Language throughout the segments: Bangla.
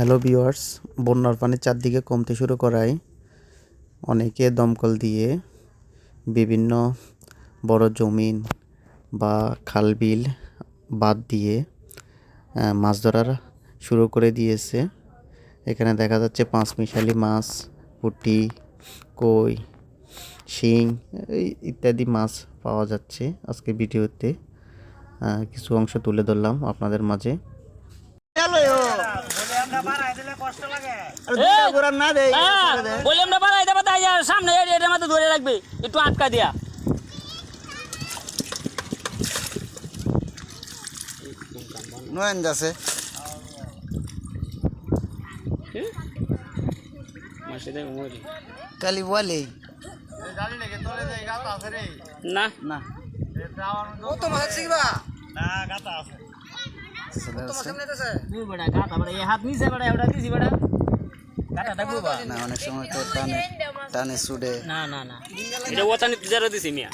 হ্যালো ভিউয়ার্স বন্যার পানি চারদিকে কমতে শুরু করায় অনেকে দমকল দিয়ে বিভিন্ন বড় জমিন বা খাল বিল বাদ দিয়ে মাছ ধরার শুরু করে দিয়েছে। এখানে দেখা যাচ্ছে পাঁচ মিশালি মাছ, পুঁটি, কই, শিং ইত্যাদি মাছ পাওয়া যাচ্ছে আজকে ভিডিওতে। কিছু অংশ তুলে ধরলাম আপনাদের মাঝে। বললাম না বাড়াই দেবো তাই সামনে এর- মধ্যে ধরে রাখবে একটু আটকা দিয়া। নয়ন যাচ্ছে। কালি বলে। না। না। কত মাছ শিখবা আসছে। গাতা বেটা না অনেক সময় তো টানে টানে সুডে না না না এটা ওতানি তিজারা দিছি মিয়া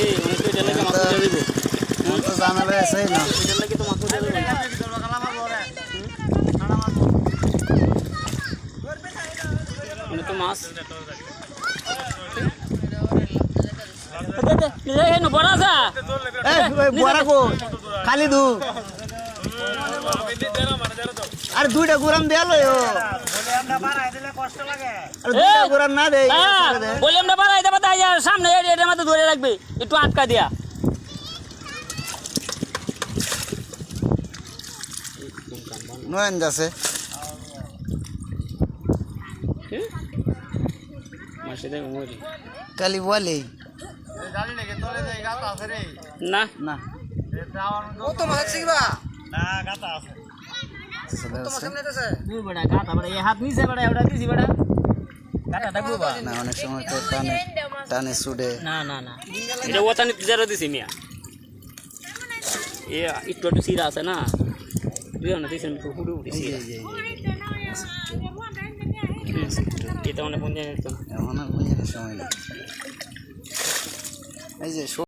এই, উনি তো এটার লাগে মাছ তুলে দিব। তো জানালে আছে না এটার লাগে তো মাছ। খালি দু। আর দুইটা গুরাম দেয়ালো গুরাম না দে। হ্যাঁ, বললাম না বাড়াই দেবো তাই সামনে এটার মধ্যে ধরে রাখবে একটু আটকা দিয়া। নয়ন যাচ্ছে। কালি বলে। না। না। কত মাছ শিখবা বেটা গাতা না অনেক সময় তো টানে টানে সুডে। না না না। এটা ওতানি তিজারা দিছি মিয়া। এ একটু একটু সিরা আছে না। না দিছেন একটু হুড়ু সিরা। এটা মানে সময় নেই এই যে